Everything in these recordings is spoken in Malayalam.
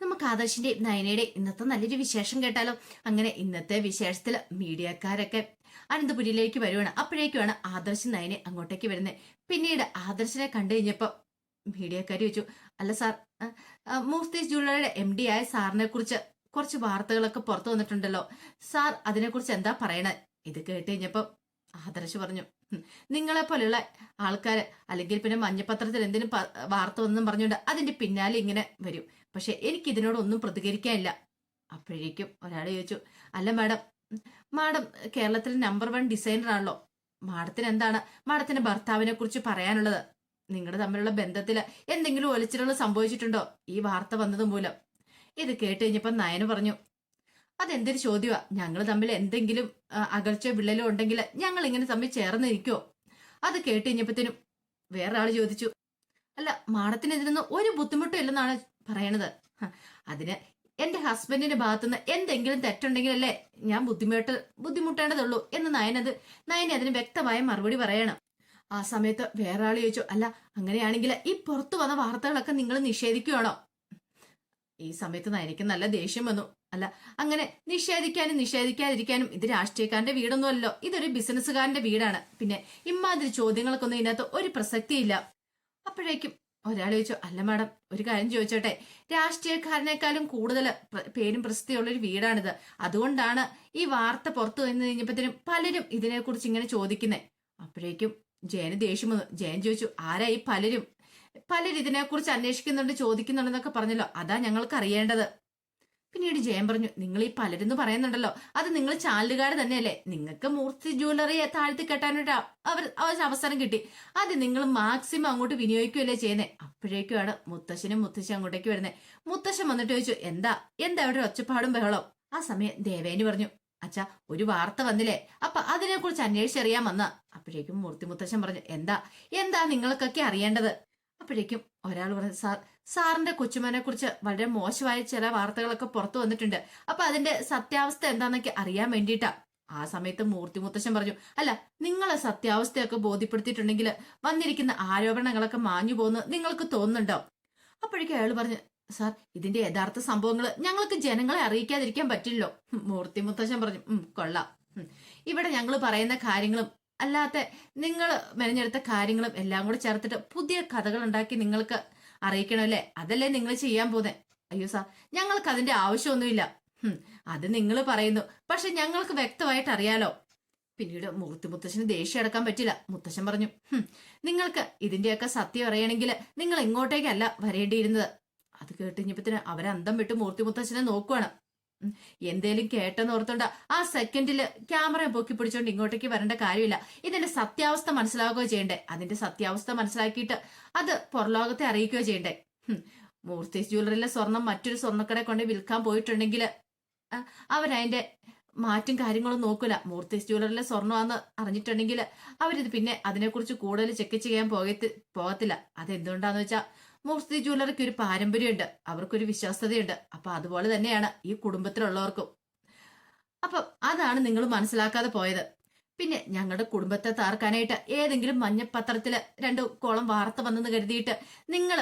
നമുക്ക് ആദർശിന്റെ നയനയുടെ ഇന്നത്തെ നല്ലൊരു വിശേഷം കേട്ടാലോ? അങ്ങനെ ഇന്നത്തെ വിശേഷത്തിൽ മീഡിയക്കാരൊക്കെ അനന്തപുരിയിലേക്ക് വരുവാണ്. അപ്പോഴേക്കുമാണ് ആദർശ് നയനെ അങ്ങോട്ടേക്ക് വരുന്നത്. പിന്നീട് ആദർശിനെ കണ്ടു കഴിഞ്ഞപ്പോൾ മീഡിയക്കാർ ചോദിച്ചു അല്ല സാർ മൂസ്തീസ് ജ്വല്ലറിയുടെ എം ഡി ആയ സാറിനെ കുറിച്ച് കുറച്ച് വാർത്തകളൊക്കെ പുറത്തു വന്നിട്ടുണ്ടല്ലോ. സാർ അതിനെക്കുറിച്ച് എന്താ പറയണേ? ഇത് കേട്ട് കഴിഞ്ഞപ്പോ ആദർശ് പറഞ്ഞു. "ഹും, നിങ്ങളെ പോലെയുള്ള ആൾക്കാര് അല്ലെങ്കിൽ പിന്നെ മഞ്ഞപത്രത്തിൽ എന്തിനും വാർത്ത ഒന്നും പറഞ്ഞുകൊണ്ട് അതിന്റെ പിന്നാലെ ഇങ്ങനെ വരും. പക്ഷെ എനിക്ക് ഇതിനോടൊന്നും പ്രതികരിക്കാനില്ല. അപ്പോഴേക്കും ഒരാൾ ചോദിച്ചു അല്ല മാഡം മാഡം കേരളത്തിലെ നമ്പർ വൺ ഡിസൈനർ ആണല്ലോ. മാഡത്തിന് എന്താണ് മാഡത്തിന്റെ ഭർത്താവിനെ കുറിച്ച് പറയാനുള്ളത്? നിങ്ങളുടെ തമ്മിലുള്ള ബന്ധത്തിൽ എന്തെങ്കിലും ഒലിച്ചിലുകൾ സംഭവിച്ചിട്ടുണ്ടോ ഈ വാർത്ത വന്നത് മൂലം? ഇത് കേട്ട് കഴിഞ്ഞപ്പോ നയന് പറഞ്ഞു അതെന്തൊരു ചോദ്യമാ ഞങ്ങൾ തമ്മിൽ എന്തെങ്കിലും അകൽച്ചയോ വിള്ളലോ ഉണ്ടെങ്കിൽ ഞങ്ങൾ ഇങ്ങനെ തമ്മിൽ ചേർന്ന് അത് കേട്ട് കഴിഞ്ഞപ്പോഴത്തേനും വേറെ ആൾ ചോദിച്ചു. അല്ല മാഡത്തിന് ഇതിനൊന്നും ഒരു ബുദ്ധിമുട്ടും ഇല്ലെന്നാണ് പറയണത്. അതിന് എന്റെ ഹസ്ബൻഡിന്റെ ഭാഗത്തുനിന്ന് എന്തെങ്കിലും തെറ്റുണ്ടെങ്കിലല്ലേ ഞാൻ ബുദ്ധിമുട്ട് ബുദ്ധിമുട്ടേണ്ടതുള്ളൂ എന്ന് നയനത് നയനെ അതിന് വ്യക്തമായ മറുപടി പറയണം. ആ സമയത്ത് വേറെ ആൾ ചോദിച്ചു അല്ല അങ്ങനെയാണെങ്കിൽ ഈ പുറത്തു വന്ന വാർത്തകളൊക്കെ നിങ്ങൾ നിഷേധിക്കുകയാണോ ഈ സമയത്ത് നയനയ്ക്ക് നല്ല ദേഷ്യം വന്നു. അല്ല അങ്ങനെ നിഷേധിക്കാനും നിഷേധിക്കാതിരിക്കാനും ഇത് രാഷ്ട്രീയക്കാരന്റെ വീടൊന്നുമല്ലോ ഇതൊരു ബിസിനസ്സുകാരന്റെ വീടാണ്. പിന്നെ ഇമ്മാതിരി ചോദ്യങ്ങൾക്കൊന്നും ഇതിനകത്ത് ഒരു പ്രസക്തിയില്ല. അപ്പോഴേക്കും ഒരാൾ ചോദിച്ചു അല്ല മാഡം ഒരു കാര്യം ചോദിച്ചോട്ടെ. രാഷ്ട്രീയക്കാരനേക്കാളും കൂടുതൽ പേരും പ്രസിദ്ധിയുള്ള ഒരു വീടാണിത്. അതുകൊണ്ടാണ് ഈ വാർത്ത പുറത്തു വന്നു കഴിഞ്ഞപ്പോഴത്തേനും പലരും ഇതിനെക്കുറിച്ച് ഇങ്ങനെ ചോദിക്കുന്നേ. അപ്പോഴേക്കും ജയന് ദേഷ്യം വന്നു. ജയൻ ചോദിച്ചു ആരായി ഈ പലരും ഇതിനെ കുറിച്ച് അന്വേഷിക്കുന്നുണ്ട് ചോദിക്കുന്നുണ്ടെന്നൊക്കെ പറഞ്ഞല്ലോ. അതാ ഞങ്ങൾക്ക് അറിയേണ്ടത് പിന്നീട് ജയൻ പറഞ്ഞു നിങ്ങൾ ഈ പലരെന്ന് പറയുന്നുണ്ടല്ലോ. അത് നിങ്ങൾ ചാലുകാട് തന്നെയല്ലേ. നിങ്ങൾക്ക് മൂർത്തി ജ്വല്ലറി താഴ്ത്തി കെട്ടാനായിട്ട് അ- അവർ അവസരം കിട്ടി. അത് നിങ്ങൾ മാക്സിമം അങ്ങോട്ട് വിനിയോഗിക്കുകയല്ലേ ചെയ്യുന്നത് അപ്പോഴേക്കുമാണ് മുത്തശ്ശനും മുത്തശ്ശി അങ്ങോട്ടേക്ക് വരുന്നത് മുത്തശ്ശൻ വന്നിട്ട് ചോദിച്ചു എന്താ? എന്താ അവിടെ ഒച്ചപ്പാടും ബഹളം ആ സമയം ദേവേനി പറഞ്ഞു അച്ഛാ ഒരു വാർത്ത വന്നില്ലേ. അപ്പൊ അതിനെക്കുറിച്ച് അന്വേഷിച്ചറിയാൻ വന്ന. അപ്പോഴേക്കും മൂർത്തി മുത്തശ്ശൻ പറഞ്ഞു എന്താ? എന്താ നിങ്ങൾക്കൊക്കെ അറിയേണ്ടത്? അപ്പോഴേക്കും ഒരാൾ പറഞ്ഞു സാർ സാറിന്റെ കൊച്ചുമാനെ കുറിച്ച് വളരെ മോശമായ ചില വാർത്തകളൊക്കെ പുറത്തു വന്നിട്ടുണ്ട്. അപ്പൊ അതിന്റെ സത്യാവസ്ഥ എന്താണെന്നൊക്കെ അറിയാൻ വേണ്ടിയിട്ടാ. ആ സമയത്ത് മൂർത്തി മുത്തശ്ശൻ പറഞ്ഞു അല്ല നിങ്ങളെ സത്യാവസ്ഥയൊക്കെ ബോധ്യപ്പെടുത്തിയിട്ടുണ്ടെങ്കിൽ വന്നിരിക്കുന്ന ആരോപണങ്ങളൊക്കെ മാഞ്ഞു പോകുന്നു നിങ്ങൾക്ക് തോന്നുന്നുണ്ടോ? അപ്പോഴേക്കും അയാൾ പറഞ്ഞു സാർ ഇതിന്റെ യഥാർത്ഥ സംഭവങ്ങൾ ഞങ്ങൾക്ക് ജനങ്ങളെ അറിയിക്കാതിരിക്കാൻ പറ്റില്ലല്ലോ. മൂർത്തി മുത്തശ്ശൻ പറഞ്ഞു കൊള്ളാം. ഇവിടെ ഞങ്ങൾ പറയുന്ന കാര്യങ്ങളും അല്ലാത്ത നിങ്ങൾ മെനഞ്ഞെടുത്ത കാര്യങ്ങളും എല്ലാം കൂടെ ചേർത്തിട്ട് പുതിയ കഥകൾ ഉണ്ടാക്കി നിങ്ങൾക്ക് അറിയിക്കണമല്ലേ അതല്ലേ നിങ്ങൾ ചെയ്യാൻ പോകുന്നത് അയ്യോ സാർ ഞങ്ങൾക്ക് അതിന്റെ ആവശ്യമൊന്നുമില്ല. അത് നിങ്ങൾ പറയുന്നു. പക്ഷെ ഞങ്ങൾക്ക് വ്യക്തമായിട്ട് അറിയാലോ. പിന്നീട് മൂർത്തി മുത്തശ്ശന് ദേഷ്യം അടക്കാൻ പറ്റില്ല. മുത്തശ്ശൻ പറഞ്ഞു നിങ്ങൾക്ക് ഇതിന്റെയൊക്കെ സത്യം അറിയണമെങ്കിൽ നിങ്ങൾ ഇങ്ങോട്ടേക്കല്ല വരേണ്ടിയിരുന്നത്. അത് കേട്ടുകഴിഞ്ഞപ്പത്തിന് അവരന്തം വിട്ട് മൂർത്തി മുത്തശ്ശനെ നോക്കുവാണ്. എന്തേലും കേട്ടെന്ന് ഓർത്തോണ്ട ആ സെക്കൻഡിൽ ക്യാമറ പൊക്കി പിടിച്ചോണ്ട് ഇങ്ങോട്ടേക്ക് വരേണ്ട കാര്യമില്ല. ഇതിന്റെ സത്യാവസ്ഥ മനസ്സിലാവുകയോ ചെയ്യണ്ടേ? അതിന്റെ സത്യാവസ്ഥ മനസ്സിലാക്കിയിട്ട് അത് പുറലോകത്തെ അറിയിക്കുകയോ ചെയ്യണ്ടേ? മൂർത്തി ജ്വല്ലറിയിലെ സ്വർണം മറ്റൊരു സ്വർണക്കട കൊണ്ട് വിൽക്കാൻ പോയിട്ടുണ്ടെങ്കിൽ അവരതിന്റെ മാറ്റും കാര്യങ്ങളും നോക്കൂല. മൂർത്തീസ് ജ്വല്ലറിയിലെ സ്വർണമാന്ന് അറിഞ്ഞിട്ടുണ്ടെങ്കിൽ അവരിത് പിന്നെ അതിനെക്കുറിച്ച് കൂടുതൽ ചെക്ക് ചെയ്യാൻ പോകത്തി പോകത്തില്ല. അതെന്തുകൊണ്ടാന്ന് വെച്ചാൽ മൂർത്തി ജ്വല്ലറിക്ക് ഒരു പാരമ്പര്യമുണ്ട്. അവർക്കൊരു വിശ്വാസതയുണ്ട് അപ്പൊ അതുപോലെ തന്നെയാണ് ഈ കുടുംബത്തിലുള്ളവർക്കും. അപ്പൊ അതാണ് നിങ്ങൾ മനസ്സിലാക്കാതെ പോയത്. പിന്നെ ഞങ്ങളുടെ കുടുംബത്തെ താർക്കാനായിട്ട് ഏതെങ്കിലും മഞ്ഞപ്പത്രത്തിൽ രണ്ട് കോളം വാർത്ത വന്നെന്ന് കരുതിയിട്ട് നിങ്ങൾ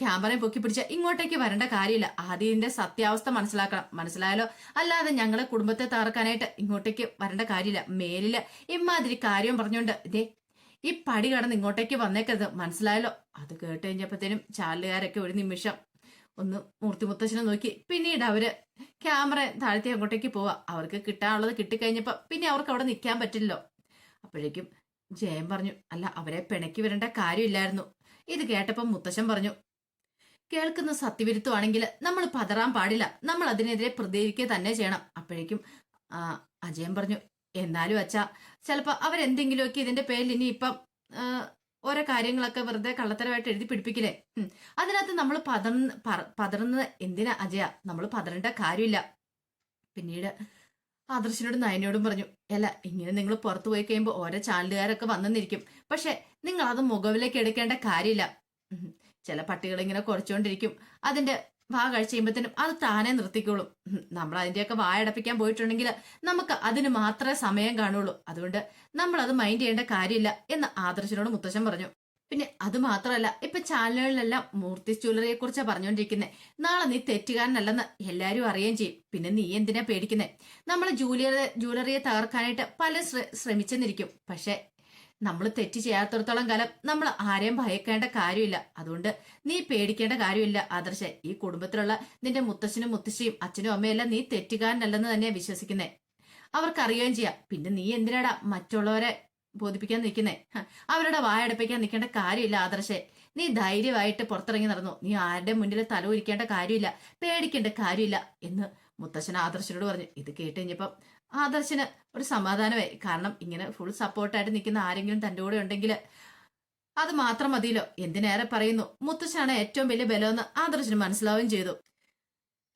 ക്യാമറയും പൊക്കി പിടിച്ച ഇങ്ങോട്ടേക്ക് വരേണ്ട കാര്യമില്ല. ആദ്യം സത്യാവസ്ഥ മനസ്സിലാക്കണം. മനസ്സിലായാലോ? അല്ലാതെ ഞങ്ങളെ കുടുംബത്തെ താർക്കാനായിട്ട് ഇങ്ങോട്ടേക്ക് വരേണ്ട കാര്യമില്ല. മേലിൽ ഇമാതിരി കാര്യം പറഞ്ഞുകൊണ്ട് ഇതേ ഈ പടി കടന്ന് ഇങ്ങോട്ടേക്ക് വന്നേക്കരുത്. മനസ്സിലായല്ലോ? അത് കേട്ട് കഴിഞ്ഞപ്പോഴത്തേനും ചാലുകാരൊക്കെ ഒരു നിമിഷം ഒന്ന് മൂർത്തി മുത്തശ്ശനെ നോക്കി. പിന്നീട് അവർ ക്യാമറ താഴ്ത്തി അങ്ങോട്ടേക്ക് പോവാ. അവർക്ക് കിട്ടാനുള്ളത് കിട്ടിക്കഴിഞ്ഞപ്പോ പിന്നെ അവർക്ക് അവിടെ നിൽക്കാൻ പറ്റില്ലല്ലോ. അപ്പോഴേക്കും ജയൻ പറഞ്ഞു അല്ല അവരെ പിണക്കി വരേണ്ട കാര്യമില്ലായിരുന്നു. ഇത് കേട്ടപ്പം മുത്തശ്ശൻ പറഞ്ഞു കേൾക്കുന്ന സത്യവിരുദ്ധമാണെങ്കിൽ നമ്മൾ പതറാൻ പാടില്ല. നമ്മൾ അതിനെതിരെ പ്രതികരിക്കുക തന്നെ ചെയ്യണം. അപ്പോഴേക്കും അജയൻ പറഞ്ഞു എന്നാലും അച്ഛാ ചിലപ്പോ അവരെന്തെങ്കിലുമൊക്കെ ഇതിന്റെ പേരിൽ ഇനി ഇപ്പം ഓരോ കാര്യങ്ങളൊക്കെ വെറുതെ കള്ളത്തരമായിട്ട് എഴുതി പിടിപ്പിക്കില്ലേ. അതിനകത്ത് നമ്മൾ പതർന്ന് പതറുന്നത് എന്തിനാ അജയ? നമ്മൾ പതറേണ്ട കാര്യമില്ല. പിന്നീട് ആദർശനോടും നയനോടും പറഞ്ഞു അല്ല ഇങ്ങനെ നിങ്ങൾ പുറത്തു പോയി കഴിയുമ്പോൾ ഓരോ ചാനലുകാരൊക്കെ വന്നെന്നിരിക്കും. പക്ഷെ നിങ്ങൾ അത് മുഖവിലേക്ക് എടുക്കേണ്ട കാര്യമില്ല. ചില പട്ടികൾ ഇങ്ങനെ കുറച്ചുകൊണ്ടിരിക്കും അതിന്റെ വാ കഴിച്ച് കഴിയുമ്പോഴത്തേനും അത് താനെ നിർത്തിക്കോളും. നമ്മൾ അതിന്റെയൊക്കെ വായടപ്പിക്കാൻ പോയിട്ടുണ്ടെങ്കിൽ നമുക്ക് അതിന് മാത്രമേ സമയം കാണുള്ളൂ. അതുകൊണ്ട് നമ്മൾ അത് മൈൻഡ് ചെയ്യേണ്ട കാര്യമില്ല എന്ന് ആദർശനോട് മുത്തശ്ശൻ പറഞ്ഞു. പിന്നെ അത് മാത്രമല്ല ഇപ്പൊ ചാനലുകളിലെല്ലാം മൂർത്തി ജ്വല്ലറിയെ കുറിച്ചാണ് പറഞ്ഞുകൊണ്ടിരിക്കുന്നത് നാളെ നീ തെറ്റുകാരനല്ലെന്ന് എല്ലാവരും അറിയുകയും ചെയ്യും. പിന്നെ നീ എന്തിനാ പേടിക്കുന്നത് നമ്മൾ ജൂലിയറെ ജ്വല്ലറിയെ തകർക്കാനായിട്ട് പല ശ്രമിച്ചെന്നിരിക്കും. പക്ഷെ നമ്മൾ തെറ്റ് ചെയ്യാത്തടത്തോളം കാലം നമ്മൾ ആരെയും ഭയക്കേണ്ട കാര്യമില്ല. അതുകൊണ്ട് നീ പേടിക്കേണ്ട കാര്യമില്ല ആദർശ. ഈ കുടുംബത്തിലുള്ള നിന്റെ മുത്തശ്ശനും മുത്തശ്ശിയും അച്ഛനും അമ്മയെല്ലാം നീ തെറ്റുകാരനല്ലെന്ന് തന്നെയാ വിശ്വസിക്കുന്നേ. അവർക്കറിയുകയും ചെയ്യാം. പിന്നെ നീ എന്തിനാടാ മറ്റുള്ളവരെ ബോധിപ്പിക്കാൻ നിൽക്കുന്നേ? അവരുടെ വായടപ്പിക്കാൻ നിൽക്കേണ്ട കാര്യമില്ല ആദർശേ. നീ ധൈര്യമായിട്ട് പുറത്തിറങ്ങി നടന്നു. നീ ആരുടെ മുന്നിൽ തല ഉരിക്കേണ്ട കാര്യമില്ല പേടിക്കേണ്ട കാര്യമില്ല എന്ന് മുത്തശ്ശൻ ആദർശനോട് പറഞ്ഞു. ഇത് കേട്ട് കഴിഞ്ഞപ്പം ആദർശന് ഒരു സമാധാനമായി. കാരണം ഇങ്ങനെ ഫുൾ സപ്പോർട്ടായിട്ട് നിൽക്കുന്ന ആരെങ്കിലും തന്റെ കൂടെ ഉണ്ടെങ്കിൽ അത് മാത്രം മതിയല്ലോ. എന്തിനേറെ പറയുന്നു? മുത്തശ്ശാണ് ഏറ്റവും വലിയ ബലമെന്ന് ആദർശന് മനസ്സിലാവുകയും ചെയ്തു.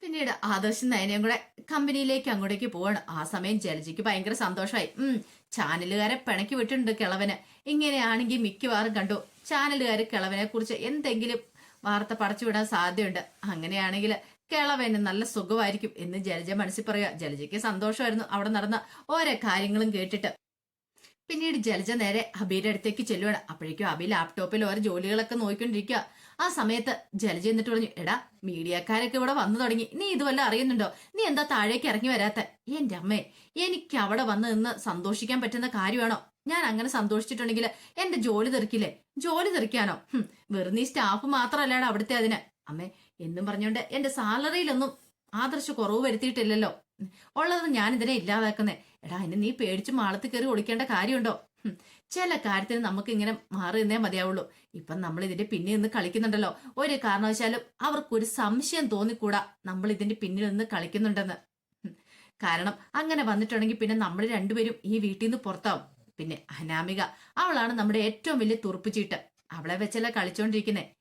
പിന്നീട് ആദർശൻ നയനയും കൂടെ കമ്പനിയിലേക്ക് അങ്ങോട്ടേക്ക് പോവാണ്. ആ സമയം ജലജിക്ക് ഭയങ്കര സന്തോഷമായി. ഉം ചാനലുകാരെ പിണക്കി വിട്ടിട്ടുണ്ട് കിളവന്. ഇങ്ങനെയാണെങ്കിൽ മിക്കവാറും കണ്ടു ചാനലുകാർ കിളവനെ കുറിച്ച് എന്തെങ്കിലും വാർത്ത പടച്ചുവിടാൻ സാധ്യതയുണ്ട്. അങ്ങനെയാണെങ്കിൽ കിളവന് നല്ല സുഖമായിരിക്കും എന്ന് ജലജ മനസ്സിൽ പറയുക. ജലജയ്ക്ക് സന്തോഷമായിരുന്നു അവിടെ നടന്ന ഓരോ കാര്യങ്ങളും കേട്ടിട്ട്. പിന്നീട് ജലജ നേരെ അബിയുടെ അടുത്തേക്ക് ചെല്ലുവാണ്. അപ്പോഴേക്കും അബി ലാപ്ടോപ്പിൽ ഓരോ ജോലികളൊക്കെ നോക്കിക്കൊണ്ടിരിക്കുക. ആ സമയത്ത് ജലജ എന്നിട്ട് പറഞ്ഞു എടാ മീഡിയക്കാരൊക്കെ ഇവിടെ വന്നു തുടങ്ങി. നീ ഇതുവല്ല അറിയുന്നുണ്ടോ? നീ എന്താ താഴേക്ക് ഇറങ്ങി വരാത്ത? എന്റെ അമ്മേ എനിക്ക് അവിടെ വന്ന് നിന്ന് സന്തോഷിക്കാൻ പറ്റുന്ന കാര്യമാണോ? ഞാൻ അങ്ങനെ സന്തോഷിച്ചിട്ടുണ്ടെങ്കിൽ എന്റെ ജോലി തെറിക്കില്ലേ? ജോലി തെറിക്കാനോ? വെറുതെ സ്റ്റാഫ് മാത്രമല്ലേടാ അവിടുത്തെ അതിന്. അമ്മേ എന്നും പറഞ്ഞുകൊണ്ട് എന്റെ സാലറിയിലൊന്നും ആദർശ കുറവ് വരുത്തിയിട്ടില്ലല്ലോ. ഉള്ളത് ഞാൻ ഇതിനെ ഇല്ലാതാക്കുന്നേ. എടാ അതിന് നീ പേടിച്ച് മാളത്തിൽ കയറി ഒളിക്കേണ്ട കാര്യമുണ്ടോ? ചില കാര്യത്തിന് നമുക്ക് ഇങ്ങനെ മാറി നിന്നേ മതിയാവുള്ളൂ. ഇപ്പം നമ്മൾ ഇതിന്റെ പിന്നിൽ നിന്ന് കളിക്കുന്നുണ്ടല്ലോ. ഒരു കാരണവശാലും അവർക്കൊരു സംശയം തോന്നിക്കൂടാ നമ്മൾ ഇതിന്റെ പിന്നിൽ നിന്ന് കളിക്കുന്നുണ്ടെന്ന്. കാരണം അങ്ങനെ വന്നിട്ടുണ്ടെങ്കിൽ പിന്നെ നമ്മൾ രണ്ടുപേരും ഈ വീട്ടിൽ നിന്ന് പുറത്താവും. പിന്നെ അനാമിക അവളാണ് നമ്മുടെ ഏറ്റവും വലിയ തുറപ്പുചീട്ട് അവളെ വെച്ചല്ല കളിച്ചോണ്ടിരിക്കുന്നേ.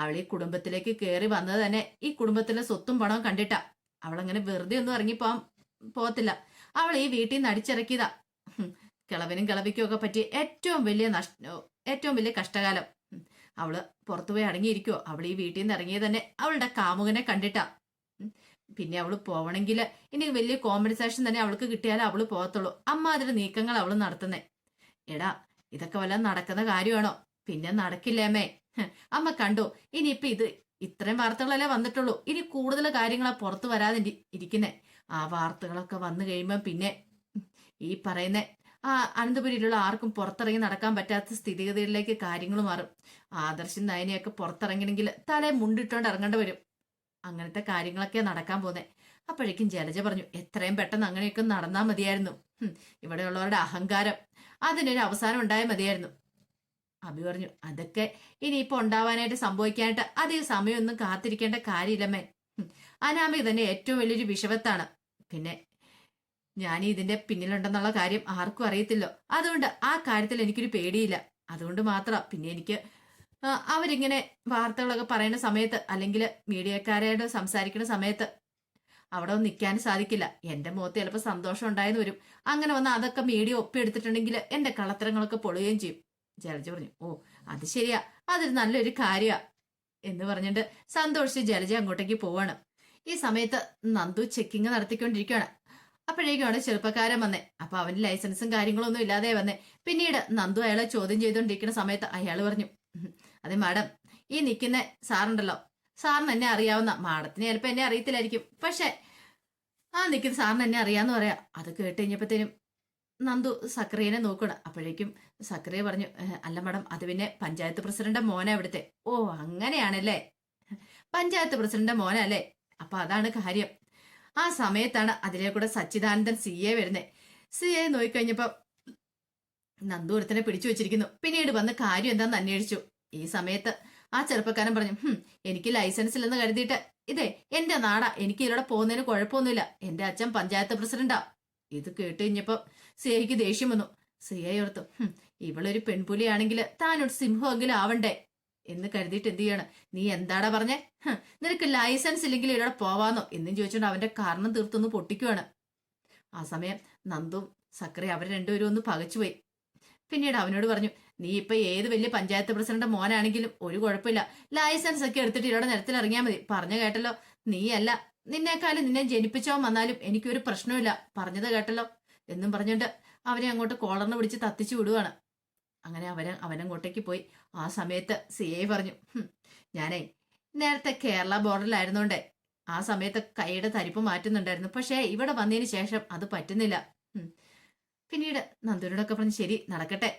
അവൾ ഈ കുടുംബത്തിലേക്ക് കയറി വന്നത് തന്നെ ഈ കുടുംബത്തിലെ സ്വത്തും പണവും കണ്ടിട്ടാ. അവൾ അങ്ങനെ വെറുതെ ഒന്നും ഇറങ്ങിപ്പോവാൻ പോകത്തില്ല അവൾ ഈ വീട്ടിൽ നിന്ന് അടിച്ചിറക്കിയതാ കിളവനും കിളവിക്കും ഒക്കെ പറ്റി ഏറ്റവും വലിയ ഏറ്റവും വലിയ കഷ്ടകാലം. അവൾ പുറത്തുപോയി അടങ്ങിയിരിക്കുവോ? അവൾ ഈ വീട്ടിൽ നിന്ന് ഇറങ്ങിയത് തന്നെ അവളുടെ കാമുകനെ കണ്ടിട്ടാ. പിന്നെ അവൾ പോവണമെങ്കിൽ ഇനി വലിയ കോമ്പൻസേഷൻ തന്നെ അവൾക്ക് കിട്ടിയാലേ അവൾ പോകത്തുള്ളൂ അമ്മാതിരി നീക്കങ്ങൾ അവൾ നടത്തുന്നേ. എടാ ഇതൊക്കെ വല്ല നടക്കുന്ന കാര്യമാണോ? പിന്നെ നടക്കില്ലേമേ അമ്മ? കണ്ടു? ഇനിയിപ്പൊ ഇത് ഇത്രയും വാർത്തകളല്ലേ വന്നിട്ടുള്ളൂ. ഇനി കൂടുതൽ കാര്യങ്ങളാ പുറത്തു വരാതെ ഇരിക്കുന്നേ. ആ വാർത്തകളൊക്കെ വന്നു കഴിയുമ്പോ പിന്നെ ഈ പറയുന്ന ആ അനന്തപുരിയിലുള്ള ആർക്കും പുറത്തിറങ്ങി നടക്കാൻ പറ്റാത്ത സ്ഥിതിഗതികളിലേക്ക് കാര്യങ്ങൾ മാറും. ആദർശം നയനെയൊക്കെ പുറത്തിറങ്ങണമെങ്കിൽ തലേ മുണ്ടിട്ടോണ്ട് ഇറങ്ങേണ്ടി വരും. അങ്ങനത്തെ കാര്യങ്ങളൊക്കെ നടക്കാൻ പോന്നെ. അപ്പോഴേക്കും ജലജ പറഞ്ഞു എത്രയും പെട്ടെന്ന് അങ്ങനെയൊക്കെ നടന്നാൽ മതിയായിരുന്നു. ഇവിടെയുള്ളവരുടെ അഹങ്കാരം. അതിനൊരു അവസാനം ഉണ്ടായാൽ മതിയായിരുന്നു. അഭി പറഞ്ഞു അതൊക്കെ ഇനിയിപ്പോ ഉണ്ടാവാനായിട്ട് സംഭവിക്കാനായിട്ട് അധികം സമയമൊന്നും കാത്തിരിക്കേണ്ട കാര്യമില്ലമ്മേ. അനാമി തന്നെ ഏറ്റവും വലിയൊരു വിഷവത്താണ്. പിന്നെ ഞാൻ ഇതിന്റെ പിന്നിലുണ്ടെന്നുള്ള കാര്യം ആർക്കും അറിയത്തില്ലോ. അതുകൊണ്ട് ആ കാര്യത്തിൽ എനിക്കൊരു പേടിയില്ല. അതുകൊണ്ട് മാത്രം പിന്നെ എനിക്ക് അവരിങ്ങനെ വാർത്തകളൊക്കെ പറയുന്ന സമയത്ത് അല്ലെങ്കിൽ മീഡിയക്കാരോട് സംസാരിക്കുന്ന സമയത്ത് അവിടെ ഒന്ന് നിൽക്കാൻ സാധിക്കില്ല. എന്റെ മുഖത്ത് ചിലപ്പോൾ സന്തോഷം ഉണ്ടായെന്ന് വരും. അങ്ങനെ വന്ന് അതൊക്കെ മീഡിയ ഒപ്പിയെടുത്തിട്ടുണ്ടെങ്കിൽ എന്റെ കള്ളത്തരങ്ങളൊക്കെ പൊളുകയും ചെയ്യും. ജലജ പറഞ്ഞു ഓ അത് ശരിയാ. അതൊരു നല്ലൊരു കാര്യമാ എന്ന് പറഞ്ഞിട്ട് സന്തോഷിച്ച് ജലജ അങ്ങോട്ടേക്ക് പോവാണ്. ഈ സമയത്ത് നന്ദു ചെക്കിങ് നടത്തിക്കൊണ്ടിരിക്കുകയാണ് അപ്പോഴേക്കാണ് ചെറുപ്പക്കാരൻ വന്നേ. അപ്പൊ അവന് ലൈസൻസും കാര്യങ്ങളൊന്നും ഇല്ലാതെ വന്നേ. പിന്നീട് നന്ദു അയാളെ ചോദ്യം ചെയ്തുകൊണ്ടിരിക്കുന്ന സമയത്ത് അയാൾ പറഞ്ഞു അതെ മാഡം ഈ നിൽക്കുന്ന സാറുണ്ടല്ലോ. സാറിന് എന്നെ അറിയാവുന്ന മാഡത്തിന് ചിലപ്പോൾ എന്നെ അറിയത്തില്ലായിരിക്കും. പക്ഷെ ആ നിൽക്കുന്ന സാറിന് എന്നെ അറിയാന്ന് പറയാം. അത് കേട്ട് കഴിഞ്ഞപ്പോഴത്തേനും നന്ദു സക്രിയനെ നോക്കണം അപ്പോഴേക്കും സക്രിയ പറഞ്ഞു അല്ല മാഡം അത് പിന്നെ പഞ്ചായത്ത് പ്രസിഡന്റ് മോനെ അവിടുത്തെ ഓ അങ്ങനെയാണല്ലേ? പഞ്ചായത്ത് പ്രസിഡന്റ് മോനല്ലേ അപ്പൊ അതാണ് കാര്യം. ആ സമയത്താണ് അതിലെ കൂടെ സച്ചിദാനന്ദൻ സി എ വരുന്നത് സി എ നോക്കിക്കഴിഞ്ഞപ്പോ നന്ദു ഒരുത്തനെ പിടിച്ചു വെച്ചിരിക്കുന്നു. പിന്നീട് വന്ന് കാര്യം എന്താന്ന് അന്വേഷിച്ചു. ഈ സമയത്ത് ആ ചെറുപ്പക്കാരൻ പറഞ്ഞു എനിക്ക് ലൈസൻസ് ഇല്ലെന്ന് കരുതിയിട്ട് ഇതേ എന്റെ നാടാ. എനിക്ക് ഇതിലൂടെ പോകുന്നതിന് കുഴപ്പമൊന്നുമില്ല. എന്റെ അച്ഛൻ പഞ്ചായത്ത് പ്രസിഡന്റാ. ഇത് കേട്ട് കഴിഞ്ഞപ്പോ സിഐക്ക് ദേഷ്യം വന്നു. സിയയോർത്തു ഇവളൊരു പെൺപുലിയാണെങ്കിൽ താനൊരു സിംഹമെങ്കിലും ആവണ്ടേ എന്ന് കരുതിയിട്ട് എന്ത് ചെയ്യാണ്? നീ എന്താടാ പറഞ്ഞേ? നിനക്ക് ലൈസൻസ് ഇല്ലെങ്കിൽ ഇവിടെ പോവാന്നോ? എന്നും ചോദിച്ചോണ്ട് അവന്റെ കാരണം തീർത്തൊന്ന് പൊട്ടിക്കുവാണ്. ആ സമയം നന്ദും സക്രയും അവർ രണ്ടുപേരും ഒന്ന് പകച്ചുപോയി. പിന്നീട് അവനോട് പറഞ്ഞു നീ ഇപ്പൊ ഏത് വലിയ പഞ്ചായത്ത് പ്രസിഡന്റ് മോനാണെങ്കിലും ഒരു കുഴപ്പമില്ല. ലൈസൻസ് ഒക്കെ എടുത്തിട്ട് ഇവിടെ നിരത്തിൽ ഇറങ്ങിയാൽ മതി. പറഞ്ഞു കേട്ടല്ലോ? നീയല്ല. നിന്നേക്കാളും നിന്നെ ജനിപ്പിച്ചോ വന്നാലും എനിക്കൊരു പ്രശ്നമില്ല പറഞ്ഞത് കേട്ടല്ലോ? എന്നും പറഞ്ഞുകൊണ്ട് അവനെ അങ്ങോട്ട് കോളറിന് പിടിച്ച് തത്തിച്ചു വിടുവാണ്. അങ്ങനെ അവൻ അവനങ്ങോട്ടേക്ക് പോയി. ആ സമയത്ത് സി ഐ പറഞ്ഞു ഞാനേ നേരത്തെ കേരള ബോർഡറിലായിരുന്നോണ്ടേ ആ സമയത്ത് കൈയുടെ തരിപ്പ് മാറ്റുന്നുണ്ടായിരുന്നു. പക്ഷേ ഇവിടെ വന്നതിന് ശേഷം അത് പറ്റുന്നില്ല. പിന്നീട് നന്ദുരോടൊക്കെ പറഞ്ഞ് ശരി നടക്കട്ടെ.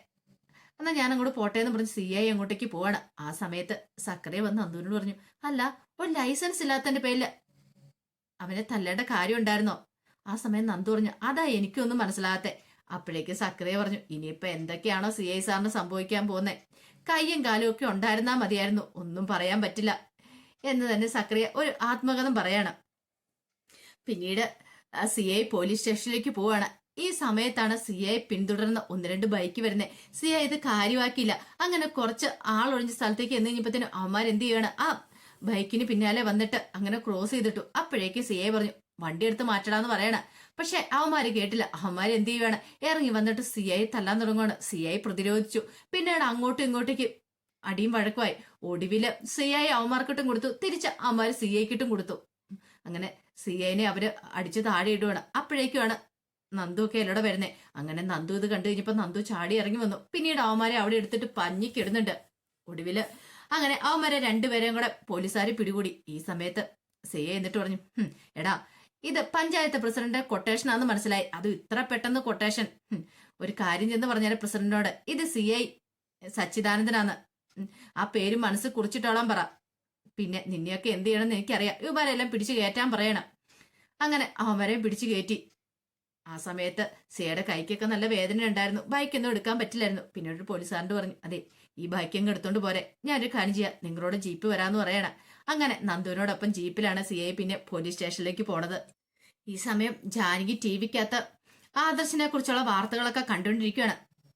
എന്നാൽ ഞാൻ അങ്ങോട്ട് പോട്ടെ എന്ന് പറഞ്ഞ് സി ഐ അങ്ങോട്ടേക്ക് പോവാണ്. ആ സമയത്ത് സക്കറിയ വന്ന് നന്ദുവിനോട് പറഞ്ഞു അല്ല ഒരു ലൈസൻസ് ഇല്ലാത്തതിന്റെ പേരിൽ അവനെ തല്ലേണ്ട കാര്യം ഉണ്ടായിരുന്നോ? ആ സമയം നന്ദു പറഞ്ഞു അതാ എനിക്കൊന്നും മനസ്സിലാകാത്തെ. അപ്പോഴേക്ക് സക്രിയ പറഞ്ഞു ഇനിയിപ്പോ എന്തൊക്കെയാണോ സി ഐ സാറിന് സംഭവിക്കാൻ പോകുന്നത് കയ്യും കാലും ഒക്കെ ഉണ്ടായിരുന്നാ മതിയായിരുന്നു ഒന്നും പറയാൻ പറ്റില്ല. എന്ന് തന്നെ സക്രിയ ഒരു ആത്മകഥം പറയാണ്. പിന്നീട് സി ഐ പോലീസ് സ്റ്റേഷനിലേക്ക് പോവാണ്. ഈ സമയത്താണ് സി ഐ പിന്തുടർന്ന ഒന്ന് രണ്ട് ബൈക്ക് വരുന്നത് സി ഐ ഇത് കാര്യമാക്കിയില്ല. അങ്ങനെ കുറച്ച് ആളൊഴിഞ്ഞ സ്ഥലത്തേക്ക് എന്ന് കഴിഞ്ഞപ്പോഴത്തേനും അവന്മാർ എന്ത് ചെയ്യാണ്? ആ ബൈക്കിന് പിന്നാലെ വന്നിട്ട് അങ്ങനെ ക്രോസ് ചെയ്തിട്ടു. അപ്പോഴേക്ക് സി ഐ പറഞ്ഞു വണ്ടി എടുത്ത് മാറ്റടാന്ന് പറയണ. പക്ഷെ അവന്മാര് കേട്ടില്ല. അവന്മാര് എന്ത് ചെയ്യുവാണ്? ഇറങ്ങി വന്നിട്ട് സി ഐ തല്ലാൻ തുടങ്ങുവാണ്. C I പ്രതിരോധിച്ചു. പിന്നീട് അങ്ങോട്ടും ഇങ്ങോട്ടേക്ക് അടിയും വഴക്കുമായി. ഒടുവിൽ സി ഐ അവന്മാർക്കിട്ടും കൊടുത്തു. തിരിച്ച് അവന്മാര് സി ഐക്കിട്ടും കൊടുത്തു. അങ്ങനെ സി ഐനെ അവർ അടിച്ച് താഴെ ഇടുവാണ്. അപ്പോഴേക്കുമാണ് നന്ദു ഒക്കെ എല്ലോടെ വരുന്നേ. അങ്ങനെ നന്ദു ഇത് കണ്ടു കഴിഞ്ഞപ്പോ നന്ദു ചാടി ഇറങ്ങി വന്നു. പിന്നീട് അവന്മാരെ അവിടെ എടുത്തിട്ട് പഞ്ഞിക്കിടുന്നുണ്ട് ഒടുവിൽ അങ്ങനെ അവന്മാരെ രണ്ടുപേരെയും കൂടെ പോലീസുകാരെ പിടികൂടി. ഈ സമയത്ത് സി എന്നിട്ട് പറഞ്ഞു എടാ ഇത് പഞ്ചായത്ത് പ്രസിഡന്റ് കൊട്ടേഷൻ ആണെന്ന് മനസ്സിലായി. അത് ഇത്ര പെട്ടെന്ന് കൊട്ടേഷൻ ഒരു കാര്യം ചെന്ന് പറഞ്ഞാൽ പ്രസിഡന്റിനോട്. ഇത് സി ഐ സച്ചിദാനന്ദനാന്ന് ആ പേര് മനസ്സ് കുറിച്ചിട്ടോളാൻ പറ. പിന്നെ നിന്നെയൊക്കെ എന്ത് ചെയ്യണമെന്ന് എനിക്കറിയാം. ഇവരെല്ലാം പിടിച്ചു കയറ്റാൻ പറയണം. അങ്ങനെ അവരെ പിടിച്ചു കയറ്റി. ആ സമയത്ത് സിയുടെ കൈക്കൊക്കെ നല്ല വേദന ഉണ്ടായിരുന്നു. ബൈക്കൊന്നും എടുക്കാൻ പറ്റില്ലായിരുന്നു. പിന്നെ ഒരു പോലീസുകാരന്റെ പറഞ്ഞു അതെ ഈ ബൈക്ക് അങ്ങ് എടുത്തോണ്ട് പോരെ. ഞാനൊരു കാര്യം ചെയ്യാം. നിങ്ങളോട് ജീപ്പ് വരാമെന്ന് പറയണം. അങ്ങനെ നന്ദുവിനോടൊപ്പം ജീപ്പിലാണ് സി ഐ പിന്നെ പോലീസ് സ്റ്റേഷനിലേക്ക് പോണത്. ഈ സമയം ജാനകി ടി വിക്കകത്ത് ആദർശിനെ കുറിച്ചുള്ള വാർത്തകളൊക്കെ കണ്ടുകൊണ്ടിരിക്കുകയാണ്.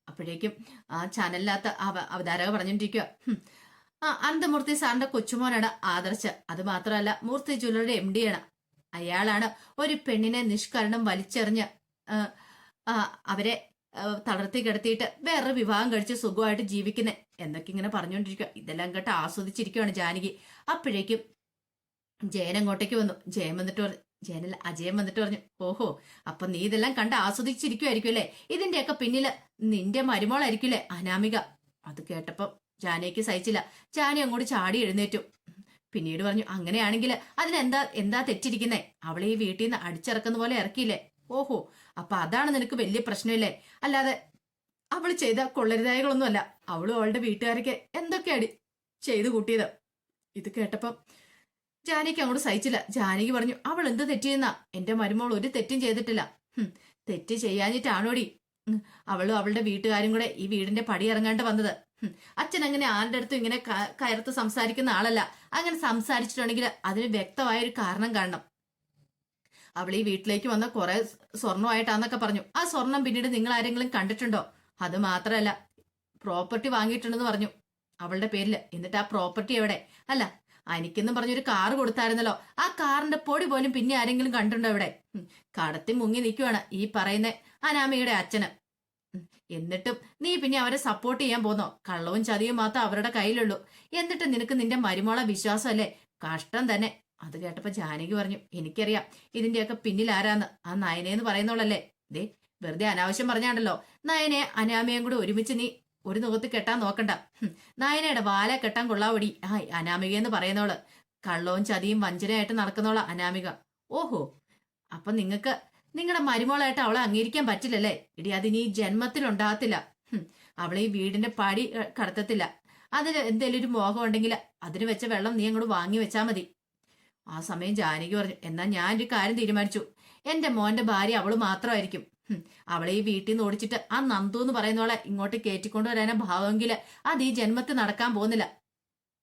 അപ്പോഴേക്കും ആ ചാനലിനകത്ത് അവ- അവതാരക പറഞ്ഞുകൊണ്ടിരിക്കുക. "ഹും, ആ അനന്തമൂർത്തി സാറിന്റെ കൊച്ചുമോനാണ് ആദർശ്. അത് മാത്രമല്ല മൂർത്തി ജ്വല്ലറിയുടെ എം ഡിയാണ്. അയാളാണ് ഒരു പെണ്ണിനെ നിഷ്കരണം വലിച്ചെറിഞ്ഞ് അവരെ തളർത്തി കിടത്തിയിട്ട് വേറെ വിവാഹം കഴിച്ച് സുഖമായിട്ട് ജീവിക്കുന്നത് എന്നൊക്കെ ഇങ്ങനെ പറഞ്ഞുകൊണ്ടിരിക്കുക ഇതെല്ലാം കേട്ട് ആസ്വദിച്ചിരിക്കുകയാണ് ജാനകി. അപ്പോഴേക്കും ജയൻ അങ്ങോട്ടേക്ക് വന്നു. ജയൻ വന്നിട്ട് പറഞ്ഞു ജയനല്ല അജയൻ വന്നിട്ട് പറഞ്ഞു ഓഹോ അപ്പൊ നീ ഇതെല്ലാം കണ്ട് ആസ്വദിച്ചിരിക്കുമായിരിക്കും അല്ലേ? ഇതിന്റെയൊക്കെ പിന്നിൽ നിന്റെ മരുമോളായിരിക്കില്ലേ അനാമിക? അത് കേട്ടപ്പം ജാനയ്ക്ക് സഹിച്ചില്ല. ജാനി അങ്ങോട്ട് ചാടി എഴുന്നേറ്റു. പിന്നീട് പറഞ്ഞു അങ്ങനെയാണെങ്കിൽ അതിനെന്താ എന്താ തെറ്റിരിക്കുന്നേ? അവളെ ഈ വീട്ടിൽ നിന്ന് അടിച്ചിറക്കുന്ന പോലെ ഇറക്കിയില്ലേ? ഓഹോ അപ്പൊ അതാണ് നിനക്ക് വലിയ പ്രശ്നമില്ലേ? അല്ലാതെ അവൾ ചെയ്ത കൊള്ളരുതായകളൊന്നുമല്ല. അവളും അവളുടെ വീട്ടുകാരൊക്കെ എന്തൊക്കെയാടി ചെയ്തു കൂട്ടിയത്? ഇത് കേട്ടപ്പം ജാനകി അങ്ങോട്ട് സഹിച്ചില്ല. ജാനകി പറഞ്ഞു അവൾ എന്ത് തെറ്റിയെന്നാ എന്റെ മരുമോൾ ഒരു തെറ്റും ചെയ്തിട്ടില്ല. തെറ്റ് ചെയ്യാഞ്ഞിട്ടാണോടി? അവളും അവളുടെ വീട്ടുകാരും കൂടെ ഈ വീടിന്റെ പടി ഇറങ്ങാണ്ട് വന്നത്. അച്ഛൻ അങ്ങനെ ആരുടെ അടുത്തും ഇങ്ങനെ കയർത്ത് സംസാരിക്കുന്ന ആളല്ല. അങ്ങനെ സംസാരിച്ചിട്ടുണ്ടെങ്കിൽ അതിന് വ്യക്തമായ ഒരു കാരണം കാണണം. അവൾ ഈ വീട്ടിലേക്ക് വന്ന കുറെ സ്വർണമായിട്ടാന്നൊക്കെ പറഞ്ഞു. ആ സ്വർണം പിന്നീട് നിങ്ങൾ ആരെങ്കിലും കണ്ടിട്ടുണ്ടോ? അത് മാത്രമല്ല പ്രോപ്പർട്ടി വാങ്ങിയിട്ടുണ്ടെന്ന് പറഞ്ഞു. അവളുടെ പേരിൽ എന്നിട്ട് ആ പ്രോപ്പർട്ടി എവിടെ? അല്ല അനിക്കെന്നും പറഞ്ഞൊരു കാർ കൊടുത്തായിരുന്നല്ലോ. ആ കാറിന്റെ പൊടി പോലും പിന്നെ ആരെങ്കിലും കണ്ടിട്ടുണ്ടോ ഇവിടെ? കടത്തി മുങ്ങി നിൽക്കുവാണ് ഈ പറയുന്ന അനാമിയുടെ അച്ഛന്. എന്നിട്ടും നീ പിന്നെ അവരെ സപ്പോർട്ട് ചെയ്യാൻ പോന്നോ? കള്ളവും ചതിയും മാത്രം അവരുടെ കയ്യിലുള്ളൂ. എന്നിട്ട് നിനക്ക് നിന്റെ മരുമോളെ വിശ്വാസമല്ലേ? കഷ്ടം തന്നെ. അത് കേട്ടപ്പോ ജാനകി പറഞ്ഞു എനിക്കറിയാം. ഇതിന്റെയൊക്കെ പിന്നിൽ ആരാന്ന്. ആ നയനേന്ന് പറയുന്നോളല്ലേ ദേ വെറുതെ അനാവശ്യം പറഞ്ഞാണ്ടല്ലോ നയനെ അനാമയും കൂടെ ഒരുമിച്ച് നീ ഒരു മുഖത്ത് കെട്ടാൻ നോക്കണ്ട. നയനയുടെ വാല കെട്ടാൻ കൊള്ളാവടി. ആ അനാമിക എന്ന് പറയുന്നോൾ കള്ളവും ചതിയും വഞ്ചനയായിട്ട് നടക്കുന്നോള അനാമിക. ഓഹോ അപ്പൊ നിങ്ങക്ക് നിങ്ങളുടെ മരുമോളായിട്ട് അവളെ അംഗീകരിക്കാൻ പറ്റില്ലല്ലേ? ഇടി അതിനി ജന്മത്തിലുണ്ടാകത്തില്ല. അവളെ ഈ വീടിന്റെ പടി കടത്തത്തില്ല. അതിന് എന്തെങ്കിലും ഒരു മോഹം ഉണ്ടെങ്കിൽ അതിന് വെച്ച വെള്ളം നീ അങ്ങോട്ട് വാങ്ങി വെച്ചാൽ മതി. ആ സമയം ജാനകി പറഞ്ഞു എന്നാ ഞാൻ ഒരു കാര്യം തീരുമാനിച്ചു. എന്റെ മോന്റെ ഭാര്യ അവൾ മാത്രമായിരിക്കും. അവളെ ഈ വീട്ടിൽ നിന്ന് ഓടിച്ചിട്ട് ആ നന്ദു എന്ന് പറയുന്നവളെ ഇങ്ങോട്ട് കയറ്റിക്കൊണ്ട് വരാനാ ഭാവമെങ്കിൽ അത് ഈ ജന്മത്തിൽ നടക്കാൻ പോകുന്നില്ല.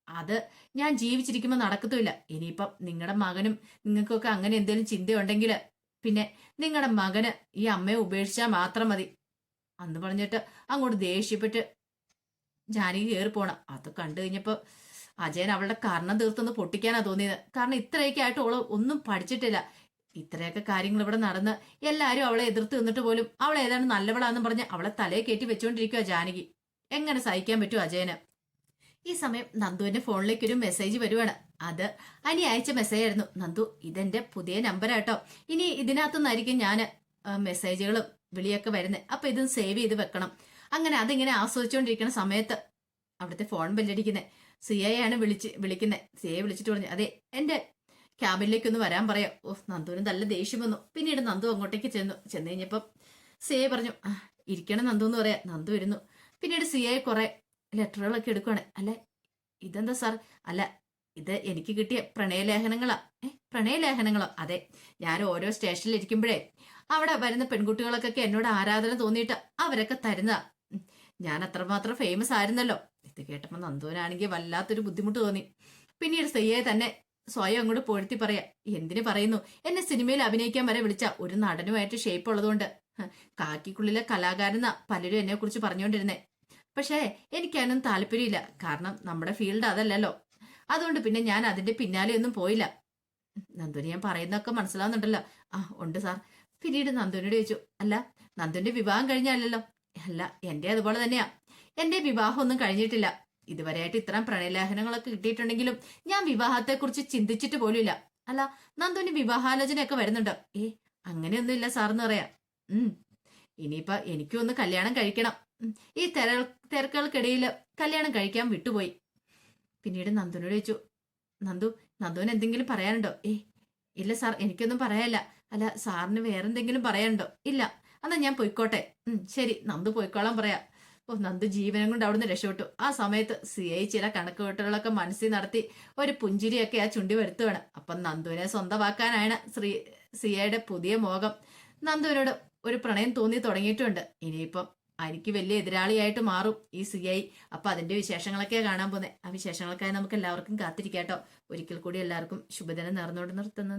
അത് ഞാൻ ജീവിച്ചിരിക്കുമ്പോൾ നടക്കത്തുമില്ല. ഇനിയിപ്പം നിങ്ങളുടെ മകനും നിങ്ങൾക്കൊക്കെ അങ്ങനെ എന്തെങ്കിലും ചിന്തയുണ്ടെങ്കിൽ പിന്നെ നിങ്ങളുടെ മകന് ഈ അമ്മയെ ഉപേക്ഷിച്ചാൽ മാത്രം മതി. അന്ന് പറഞ്ഞിട്ട് അങ്ങോട്ട് ദേഷ്യപ്പെട്ട് ജാനകി കയറി പോണം അത് കണ്ടു കഴിഞ്ഞപ്പോ അജയൻ അവളുടെ കർണം തീർത്തൊന്ന് പൊട്ടിക്കാനാ തോന്നിയത്. കാരണം ഇത്രയൊക്കെ ആയിട്ട് അവൾ ഒന്നും പഠിച്ചിട്ടില്ല. ഇത്രയൊക്കെ കാര്യങ്ങൾ ഇവിടെ നടന്ന് എല്ലാരും അവളെ എതിർത്ത് നിന്നിട്ട് പോലും അവൾ ഏതാണ് നല്ലവളാന്ന് പറഞ്ഞ് അവളെ തലയെ കയറ്റി വെച്ചുകൊണ്ടിരിക്കുക ജാനകി. എങ്ങനെ സഹിക്കാൻ പറ്റും അജയന്? ഈ സമയം നന്ദുവിന്റെ ഫോണിലേക്ക് ഒരു മെസ്സേജ് വരുവാണ്. അത് അനി അയച്ച മെസ്സേജ് ആയിരുന്നു. നന്ദു ഇതെന്റെ പുതിയ നമ്പരാട്ടോ ഇനി ഇതിനകത്തുനിന്നായിരിക്കും ഞാൻ മെസ്സേജുകളും വിളിയൊക്കെ വരുന്നത് അപ്പൊ ഇതും സേവ് ചെയ്ത് വെക്കണം. അങ്ങനെ അതിങ്ങനെ ആസ്വദിച്ചുകൊണ്ടിരിക്കുന്ന സമയത്ത് അവിടുത്തെ ഫോൺ ബെല്ലടിക്കുന്നത് സിയയാണ് വിളിച്ച് വിളിക്കുന്നത് സിയെ വിളിച്ചിട്ട് പറഞ്ഞു അതെ എന്റെ ക്യാബിനിലേക്ക് ഒന്ന് വരാൻ പറയാം. ഓ നന്ദുവിന് നല്ല ദേഷ്യം വന്നു. പിന്നീട് നന്ദു അങ്ങോട്ടേക്ക് ചെന്നു. ചെന്ന് കഴിഞ്ഞപ്പം സിയെ പറഞ്ഞു ഇരിക്കണം നന്ദു എന്ന് പറയാ. നന്ദു വരുന്നു പിന്നീട് സിയെ കുറെ ലെറ്ററുകളൊക്കെ എടുക്കുവാണ്. അല്ല ഇതെന്താ സാർ? അല്ല ഇത് എനിക്ക് കിട്ടിയ പ്രണയലേഖനങ്ങളാ. ഏ പ്രണയലേഖനങ്ങളോ? അതെ ഞാൻ ഓരോ സ്റ്റേഷനിൽ ഇരിക്കുമ്പോഴേ അവിടെ വരുന്ന പെൺകുട്ടികളൊക്കെ എന്നോട് ആരാധന തോന്നിയിട്ട് അവരൊക്കെ തരുന്ന ഞാൻ അത്രമാത്രം ഫേമസ് ആയിരുന്നല്ലോ. ഇത് കേട്ടപ്പോൾ നന്ദുവിനാണെങ്കിൽ വല്ലാത്തൊരു ബുദ്ധിമുട്ട് തോന്നി. പിന്നീട് സയ്യെ തന്നെ സ്വയം അങ്ങോട്ട് പൊഴുത്തി പറയാ എന്തിനു പറയുന്നു? എന്നെ സിനിമയിൽ അഭിനയിക്കാൻ വരെ വിളിച്ച ഒരു നടനുമായിട്ട് ഷേപ്പ് ഉള്ളതുകൊണ്ട്. കാക്കിക്കുള്ളിലെ കലാകാരന പലരും എന്നെ കുറിച്ച് പറഞ്ഞുകൊണ്ടിരുന്നേ പക്ഷേ എനിക്കതിനൊന്നും താല്പര്യമില്ല. കാരണം നമ്മുടെ ഫീൽഡ് അതല്ലല്ലോ. അതുകൊണ്ട് പിന്നെ ഞാൻ അതിന്റെ പിന്നാലെ ഒന്നും പോയില്ല. നന്ദുവിന് ഞാൻ പറയുന്നതൊക്കെ മനസ്സിലാവുന്നുണ്ടല്ലോ. ആ ഉണ്ട് സാർ. പിന്നീട് നന്ദുവിനോട് ചോദിച്ചു അല്ല നന്ദുവിന്റെ വിവാഹം കഴിഞ്ഞാലല്ലോ? അല്ല എന്റെ അതുപോലെ തന്നെയാ. എന്റെ വിവാഹം ഒന്നും കഴിഞ്ഞിട്ടില്ല. ഇതുവരെയായിട്ട് ഇത്രയും പ്രണയലേഖനങ്ങളൊക്കെ കിട്ടിയിട്ടുണ്ടെങ്കിലും ഞാൻ വിവാഹത്തെക്കുറിച്ച് ചിന്തിച്ചിട്ട് പോലുമില്ല. അല്ല നന്ദുവിന് വിവാഹാലോചനയൊക്കെ വരുന്നുണ്ടോ. ഏ അങ്ങനെയൊന്നുമില്ല സാറെന്ന് പറയാം. ഉം ഇനിയിപ്പോ എനിക്കും ഒന്ന് കല്യാണം കഴിക്കണം. ഈ തിര തിരക്കുകൾക്കിടയിൽ കല്യാണം കഴിക്കാൻ വിട്ടുപോയി. പിന്നീട് നന്ദുവിനോട് ചോദിച്ചു നന്ദു നന്ദുവിന് എന്തെങ്കിലും പറയാനുണ്ടോ? ഏ ഇല്ല സാർ എനിക്കൊന്നും പറയാല്ല അല്ല സാറിന് വേറെന്തെങ്കിലും പറയാനുണ്ടോ? ഇല്ല എന്നാ ഞാൻ പോയിക്കോട്ടെ. ഉം ശരി നന്ദു പോയിക്കോളാൻ പറയാ. ഓ നന്ദു ജീവനം കൊണ്ട് അവിടുന്ന് രക്ഷപ്പെട്ടു. ആ സമയത്ത് സി ഐ ചില കണക്കുകൂട്ടലുകളൊക്കെ മനസ്സിൽ നടത്തി ഒരു പുഞ്ചിരിയൊക്കെ ആ ചുണ്ടി വരുത്തുവാണ്. അപ്പം നന്ദുവിനെ സ്വന്തമാക്കാനാണ് ശ്രീ സി ഐയുടെ പുതിയ മോഹം. നന്ദുവിനോട് ഒരു പ്രണയം തോന്നി തുടങ്ങിയിട്ടുണ്ട്. ഇനിയിപ്പം എനിക്ക് വലിയ എതിരാളിയായിട്ട് മാറും ഈ സി ഐ അപ്പൊ അതിന്റെ വിശേഷങ്ങളൊക്കെ കാണാൻ പോകുന്നത് ആ വിശേഷങ്ങൾക്കായി നമുക്ക് എല്ലാവർക്കും കാത്തിരിക്കാട്ടോ. ഒരിക്കൽ കൂടി എല്ലാവർക്കും ശുഭദിനം നേർന്നുകൊണ്ട് നിർത്തുന്നു.